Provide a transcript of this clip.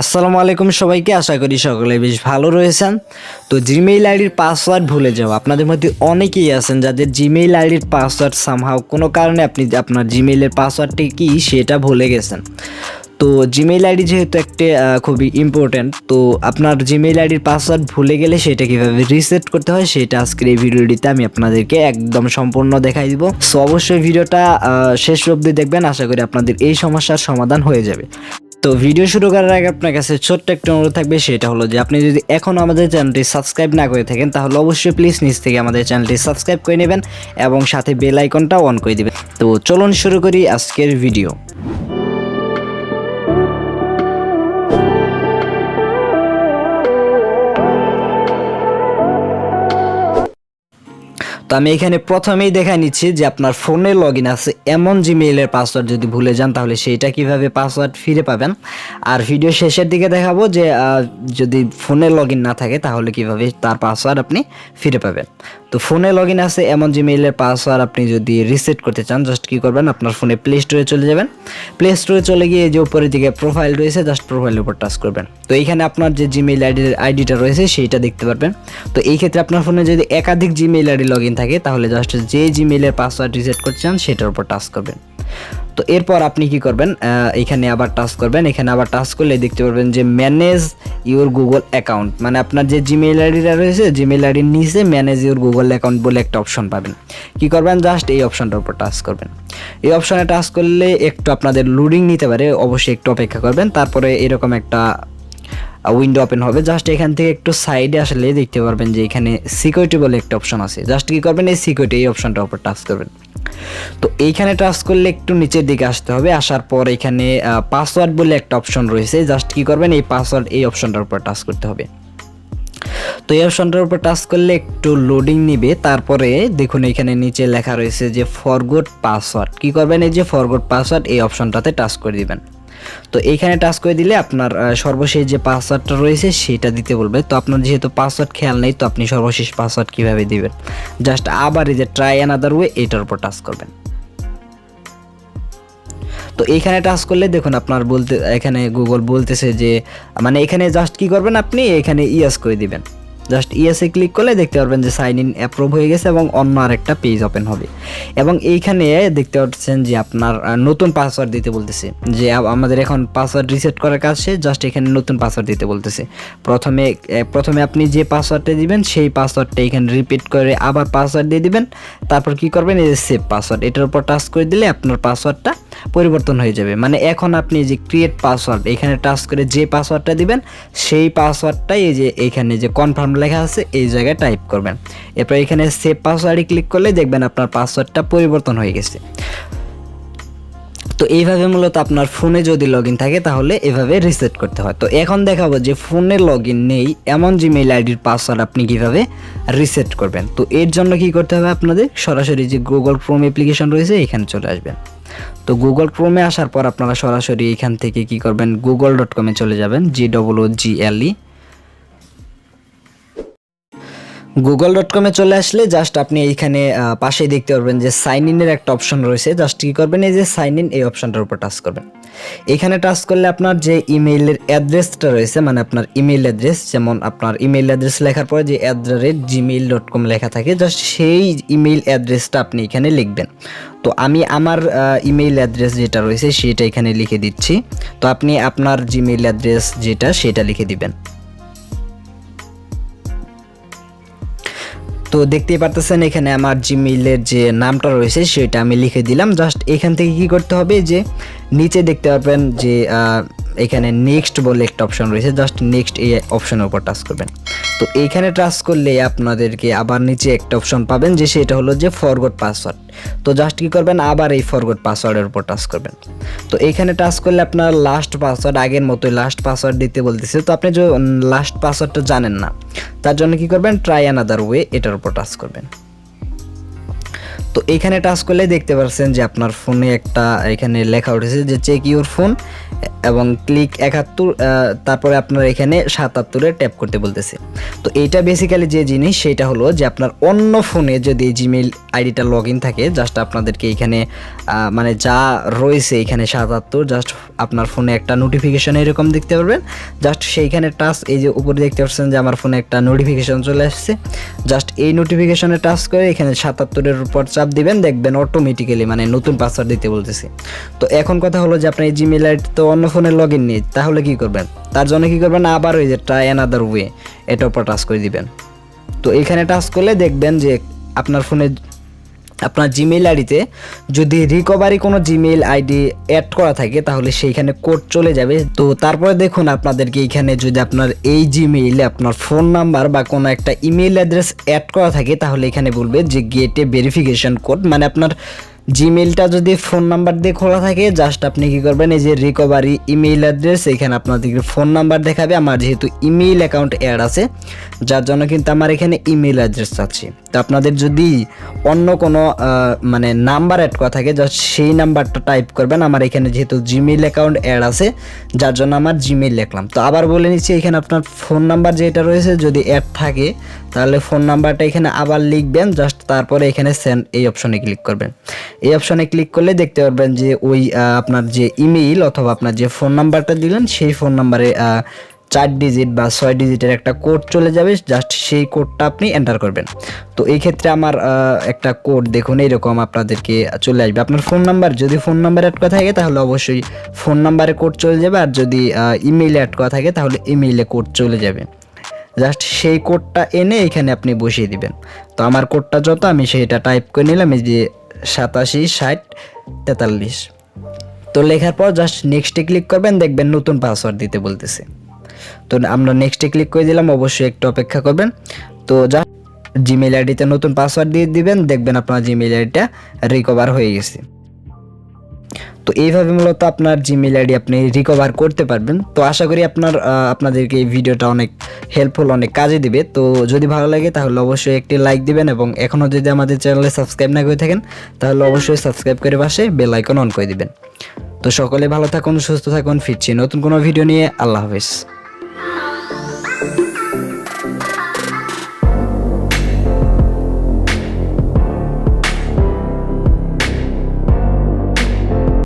আসসালামু আলাইকুম সবাইকে, আশা করি সকলে বেশ ভালো রয়েছেন। তো জিমেইল আইডির পাসওয়ার্ড ভুলে যাও, আপনাদের মধ্যে অনেকেই আছেন যাদের জিমেইল আইডির পাসওয়ার্ড সামহাও কোনো কারণে আপনি আপনার জিমেইলের পাসওয়ার্ডটি কি সেটা ভুলে গেছেন। তো জিমেইল আইডি যেহেতু একটা খুবই ইম্পর্ট্যান্ট তো আপনার জিমেইল আইডির পাসওয়ার্ড ভুলে গেলে সেটা কীভাবে রিসেট করতে হয় সেটা আজকের এই ভিডিওটিতে আমি আপনাদেরকে একদম সম্পূর্ণ দেখাই দিব। সো অবশ্যই ভিডিওটা শেষ অবধি দেখবেন, আশা করি আপনাদের এই সমস্যার সমাধান হয়ে যাবে। তো ভিডিও শুরু করার আগে আপনার কাছে ছোট্ট একটা অনুরোধ থাকবে, সেটা হলো যে আপনি যদি এখনও আমাদের চ্যানেলটি সাবস্ক্রাইব না করে থাকেন, তাহলে অবশ্যই প্লিজ নিচ থেকে আমাদের চ্যানেলটি সাবস্ক্রাইব করে নেবেন এবং সাথে বেল আইকনটাও অন করে দিবেন। তো চলুন শুরু করি আজকের ভিডিও। তো আমি এখানে প্রথমেই দেখা নিচ্ছি যে আপনার ফোনে লগ ইন আছে। এমন জিমেইলের পাসওয়ার্ড যদি ভুলে যান, তাহলে সেইটা কীভাবে পাসওয়ার্ড ফিরে পাবেন? আর ভিডিও শেষের দিকে দেখাবো যে যদি ফোনে লগ না থাকে, তাহলে কীভাবে তার পাসওয়ার্ড আপনি ফিরে পাবেন? তো ফোনে লগ আছে, এমন জিমেইলের পাসওয়ার্ড আপনি যদি রিসেট করতে চান জাস্ট কি করবেন? আপনার ফোনে প্লে স্টোরে চলে যাবেন। প্লে স্টোরে চলে গিয়ে যে উপরের দিকে প্রোফাইল রয়েছে জাস্ট প্রোফাইলের উপর টাচ করবেন। তো এইখানে আপনার যে জিমেইল আইডি আইডিটা রয়েছে, সেইটা দেখতে পারবেন। তো এই ক্ষেত্রে আপনার ফোনে যদি একাধিক জিমেইল আইডি লগ ইন থাকে, তাহলে জাস্ট যে জিমেলের পাসওয়ার্ড রিসেট করতে চান সেটার উপর টাচ করবেন। তো এরপর আপনি কি করবেন এখানে আবার টাচ করবেন, এখানে আবার টাচ করলে দেখতে পারবেন যে ম্যানেজ ইউর গুগল অ্যাকাউন্ট মানে আপনার যে জিমেল আইডিটা রয়েছে জিমেইল আইডির নিচে ম্যানেজ ইউর গুগল অ্যাকাউন্ট বলে একটা অপশন পাবেন। কি করবেন জাস্ট এই অপশনটার উপর টাচ করবেন। এই অপশনে টাচ করলে একটু আপনাদের লোডিং নিতে পারে, অবশ্যই একটু অপেক্ষা করবেন, তারপরে এরকম একটা উইন্ডো ওপেন হবে। জাস্ট এখান থেকে একটু সাইডে আসলে দেখতে পারবেন যে এখানে সিকিউরিটি বলে একটা অপশন আছে। জাস্ট কি করবেন? এই সিকিউরিটি এই অপশনটার উপর টাচ করবেন। তো এইখানে টাচ করলে একটু নিচের দিকে আসতে হবে। আসার পর এখানে পাসওয়ার্ড বলে একটা অপশন রয়েছে। জাস্ট কি করবেন? এই পাসওয়ার্ড এই অপশনটার উপর টাচ করতে হবে। তো এই অপশনটার উপর টাচ করলে একটু লোডিং নিবে। তারপরে দেখুন এখানে নিচে লেখা রয়েছে যে ফরগোড পাসওয়ার্ড কি করবেন? এই যে ফরগোড পাসওয়ার্ড এই অপশনটাতে টাচ করে দিবেন। তো এইখানে টাচ করে দিলে আপনার সর্বশেষ যে পাসওয়ার্ডটা রয়েছে সেটা দিতে বলবে। তো আপনার যেহেতু পাসওয়ার্ড খেয়াল নেই, তো আপনি সর্বশেষ পাসওয়ার্ড কীভাবে দিবেন? জাস্ট আবার এই যে ট্রাই অ্যানাদার ওয়ে এটার উপর টাচ করবেন। তো এইখানে টাচ করলে দেখুন আপনার বলতে, এখানে গুগল বলতেছে যে মানে এখানে জাস্ট কি করবেন আপনি? এখানে ইয়াস করে দিবেন। জাস্ট ইয়েসে ক্লিক করলে দেখতে পারবেন যে সাইন ইন অ্যাপ্রুভ হয়ে গেছে এবং অন্য আরেকটা পেজ ওপেন হবে। এবং এইখানে দেখতে পাচ্ছেন যে আপনার নতুন পাসওয়ার্ড দিতে বলতেছে। যে আমাদের এখন পাসওয়ার্ড রিসেট করার কাজ শেষ জাস্ট এখানে নতুন পাসওয়ার্ড দিতে বলতেছে। প্রথমে প্রথমে আপনি যে পাসওয়ার্ডটা দিবেন, সেই পাসওয়ার্ডটা এখানে রিপিট করে আবার পাসওয়ার্ড দিয়ে দিবেন। তারপর কি করবেন? এই যে সেভ পাসওয়ার্ড এটার উপর টাচ করে দিলে আপনার পাসওয়ার্ডটা পরিবর্তন হয়ে যাবে। মানে এখন আপনি যে ক্রিয়েট পাসওয়ার্ড এখানে টাচ করে যে পাসওয়ার্ডটা দিবেন, সেই পাসওয়ার্ডটাই এই যে এখানে যে কনফার্ম লেখা আছে, এই জায়গায় টাইপ করবেন। এরপর এখানে সেভ পাসওয়ার্ডে ক্লিক করলে দেখবেন আপনার পাসওয়ার্ডটা পরিবর্তন হয়ে গেছে। তো এইভাবে মূলত আপনার ফোনে যদি লগ থাকে, তাহলে এভাবে রিসেট করতে হয়। তো এখন দেখাবো যে ফোনে লগ নেই, এমন জিমেইল আইডির পাসওয়ার্ড আপনি কীভাবে রিসেট করবেন। তো এর জন্য কি করতে হবে আপনাদের? সরাসরি যে গুগল ক্রোম অ্যাপ্লিকেশন রয়েছে, এখানে চলে আসবেন। তো গুগল ক্রোমে আসার পর আপনারা সরাসরি এখান থেকে কি করবেন? গুগল ডট কমে চলে যাবেন G double O G L E Google dot কমে চলে আসলে জাস্ট আপনি এইখানে পাশেই দেখতে পারবেন যে সাইন ইনের একটা অপশন রয়েছে। জাস্ট কী করবেন? এই যে সাইন ইন এই অপশনটার উপর টাচ করবেন। এখানে টাচ করলে আপনার যে ইমেইলের অ্যাড্রেসটা রয়েছে মানে আপনার ইমেইল অ্যাড্রেস যেমন আপনার ইমেইল অ্যাড্রেস লেখার পরে যে at the rate Gmail dot com লেখা থাকে জাস্ট সেই ইমেইল অ্যাড্রেসটা আপনি এখানে লিখবেন। তো আমি আমার ইমেইল অ্যাড্রেস যেটা রয়েছে, সেটা এখানে লিখে দিচ্ছি। তো আপনি আপনার জিমেইল অ্যাড্রেস যেটা, সেটা লিখে দিবেন। তো দেখতেই পারতেছেন, এখানে আমার জিমেইলের যে নামটা রয়েছে, সেটা আমি লিখে দিলাম। জাস্ট এখান থেকে কি করতে হবে যে নিচে দেখতে পারবেন যে এখানে নেক্সট বলে একটা অপশন রয়েছে। জাস্ট নেক্সট এই অপশনের উপর টাচ করবেন। তো এইখানে টাচ করলে আপনাদেরকে আবার নিচে একটা অপশন পাবেন যে, সেটা হলো যে ফরগট পাসওয়ার্ড তো জাস্ট কি করবেন? আবার এই ফরগট পাসওয়ার্ডের উপর টাচ করবেন। তো এইখানে টাচ করলে আপনার লাস্ট পাসওয়ার্ড আগের মতোই লাস্ট পাসওয়ার্ড দিতে বলতেছে। তো আপনি যে লাস্ট পাসওয়ার্ডটা জানেন না। তার জন্য কি করবেন? ট্রাই অ্যানাদার ওয়ে এটার উপর টাচ করবেন। তো এখানে টাচ করলে দেখতে পাচ্ছেন যে আপনার ফোনে একটা এখানে লেখা উঠেছে যে চেক ইউর ফোন এবং ক্লিক একাত্তর তারপরে আপনার এখানে সাতাত্তরে ট্যাপ করতে বলতেছে। তো এইটা বেসিক্যালি যে জিনিস, সেটা হলো যে আপনার অন্য ফোনে যদি জিমেইল আইডিটা লগ ইন থাকে জাস্ট আপনাদেরকে এখানে মানে যা রয়েছে এখানে সাতাত্তর জাস্ট আপনার ফোনে একটা নোটিফিকেশন এরকম দেখতে পারবেন। জাস্ট সেইখানে টাচ এই যে উপরে দেখতে পাচ্ছেন যে আমার ফোনে একটা নোটিফিকেশন চলে আসছে। জাস্ট এই নোটিফিকেশনে টাচ করে এখানে সাতাত্তরের উপর চাপ দিবেন, দেখবেন অটোমেটিক্যালি মানে নতুন পাসওয়ার্ড দিতে বলতেছে। তো এখন কথা হলো যে আপনার এই জিমেল আইডি তো অন্য ফোনে লগ ইন নেই, তাহলে কি করবেন? তার জন্য কি করবেন? আবার ওই যে ট্রাই অ্যানাদার ওয়ে এটার উপর টাচ করে দিবেন। তো এখানে টাচ করলে দেখবেন যে আপনার ফোনে আপনার জিমেইল আইডিতে যদি রিকভারি কোনো জিমেইল আইডি অ্যাড করা থাকে, তাহলে সেইখানে কোড চলে যাবে। তো তারপরে দেখুন আপনাদেরকে এইখানে যদি আপনার এই জিমেইলে আপনার ফোন নাম্বার বা কোনো একটা ইমেল অ্যাড্রেস অ্যাড করা থাকে, তাহলে এখানে বলবে যে গেটে ভেরিফিকেশন কোড মানে আপনার জিমেইলটা যদি ফোন নাম্বার দিয়ে খোলা থাকে জাস্ট আপনি কি করবেন, এই যে রিকভারি ইমেইল অ্যাড্রেস এখানে আপনাদেরকে ফোন নাম্বার দেখাবে, আমার যেহেতু ইমেইল অ্যাকাউন্ট অ্যাড আছে, যার জন্য কিন্তু আমার এখানে ইমেইল অ্যাড্রেস আছে। তো আপনাদের যদি অন্য কোনো মানে নাম্বার অ্যাড করা থাকে জাস্ট সেই নাম্বারটা টাইপ করবেন, আমার এখানে যেহেতু জিমেইল অ্যাকাউন্ট অ্যাড আছে, যার জন্য আমার জিমেইল লিখলাম তো আবার বলে নিচ্ছি, এখানে আপনার ফোন নাম্বার যেটা রয়েছে, যদি অ্যাড থাকে, তাহলে ফোন নাম্বারটা এখানে আবার লিখবেন জাস্ট তারপরে এখানে সেন্ড এই অপশনে ক্লিক করবেন। এই অপশনে ক্লিক করলে দেখতে পারবেন যে ওই আপনার যে ইমেইল অথবা আপনার যে ফোন নাম্বারটা দিলেন, সেই ফোন নাম্বারে চার ডিজিট বা ছয় ডিজিটের একটা কোড চলে যাবে জাস্ট সেই কোডটা আপনি এন্টার করবেন। তো এই ক্ষেত্রে আমার একটা কোড দেখুন, এইরকম আপনাদেরকে চলে আসবে। আপনার ফোন নাম্বার যদি ফোন নাম্বার অ্যাড করা থাকে, তাহলে অবশ্যই ফোন নাম্বারে কোড চলে যাবে, আর যদি ইমেইলে অ্যাড করা থাকে, তাহলে ইমেইলে কোড চলে যাবে। জাস্ট সেই কোডটা এনে এখানে আপনি বসিয়ে দিবেন। তো আমার কোডটা যত, আমি সেটা টাইপ করে নিলাম, এই যে সাতাশি, ষাট, তেতাল্লিশ। তো লেখার পর জাস্ট নেক্সটে ক্লিক করবেন, দেখবেন নতুন পাসওয়ার্ড দিতে বলতেছে। তো আমরা নেক্সটে ক্লিক করে দিলাম, অবশ্যই একটু অপেক্ষা করবেন। তো যা জিমেল আইডিতে নতুন পাসওয়ার্ড দিয়ে দিবেন, দেখবেন আপনার জিমেল আইডিটা রিকভার হয়ে গেছে। তো এইভাবে মূলত আপনার জিমেল আইডি আপনি রিকভার করতে পারবেন। তো আশা করি আপনার আপনাদেরকে এই ভিডিওটা অনেক হেল্পফুল অনেক কাজে দিবে। তো যদি ভালো লাগে তাহলে অবশ্যই একটি লাইক দিবেন এবং এখনও যদি আমাদের চ্যানেলে সাবস্ক্রাইব না করে থাকেন, তাহলে অবশ্যই সাবস্ক্রাইব করে পাশে বেল আইকন অন করে দিবেন। তো সকলে ভালো থাকুন, সুস্থ থাকুন, ফিরছি নতুন কোনো ভিডিও নিয়ে। আল্লাহ হাফেজ।